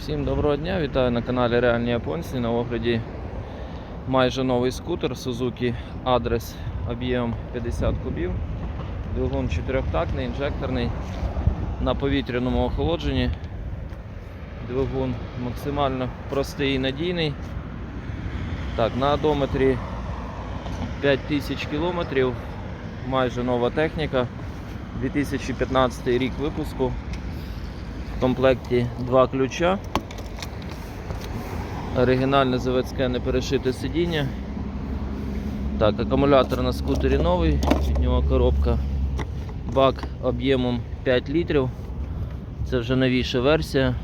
Всім доброго дня, вітаю на каналі Реальні Японці. На огляді майже новий скутер Suzuki Адрес об'ємом 50 кубів. Двигун чотирьохтактний, інжекторний на повітряному охолодженні. Двигун максимально простий і надійний. Так, на одометрі 5000 кілометрів, майже нова техніка. 2015 рік випуску. В комплекті два ключа. Оригінальне заводське неперешите сидіння. Так, акумулятор на скутері новий, від нього коробка. Бак об'ємом 5 літрів. Це вже новіша версія.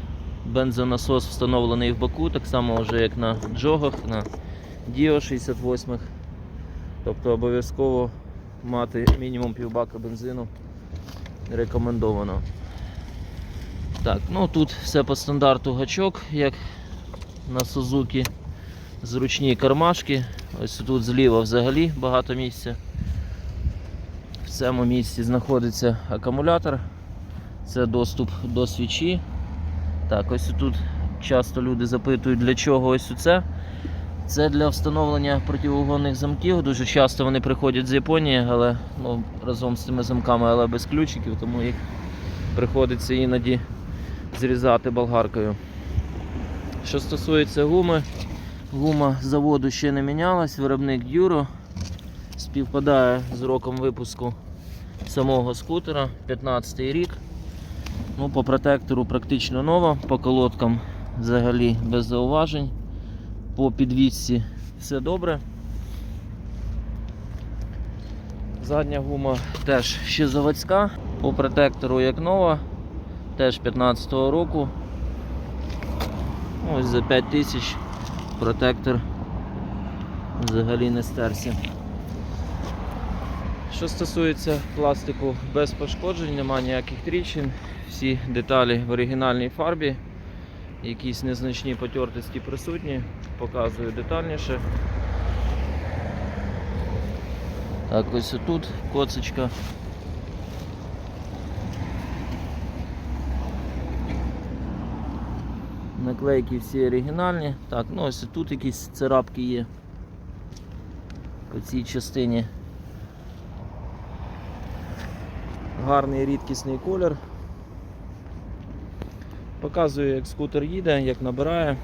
Бензонасос встановлений в боку, так само вже як на джогах, на Dio 68. Тобто обов'язково мати мінімум півбака бензину рекомендовано. Так, ну тут все по стандарту гачок, як на Suzuki. Зручні кармашки. Ось тут зліва взагалі багато місця. В цьому місці знаходиться акумулятор. Це доступ до свічі. Так, ось тут часто люди запитують, для чого ось це. Це для встановлення противоугонних замків. Дуже часто вони приходять з Японії, але ну, разом з цими замками, але без ключиків, тому їх приходиться іноді зрізати болгаркою. Що стосується гуми, гума заводу ще не мінялась, виробник Duro співпадає з роком випуску самого скутера, 15 рік. Ну, По протектору практично нова, по колодкам взагалі без зауважень, по підвісці все добре. Задня гума теж ще заводська, по протектору як нова, теж 15-го року. Ось за 5 тисяч протектор взагалі не стерся. Що стосується пластику без пошкоджень, немає ніяких тріщин, всі деталі в оригінальній фарбі, якісь незначні потертості присутні, показую детальніше. Так, ось тут коцечка. Наклейки всі оригінальні. Так, ну ось тут якісь царапки є по цій частині. Гарний рідкісний колір. Показую, як скутер їде, як набирає.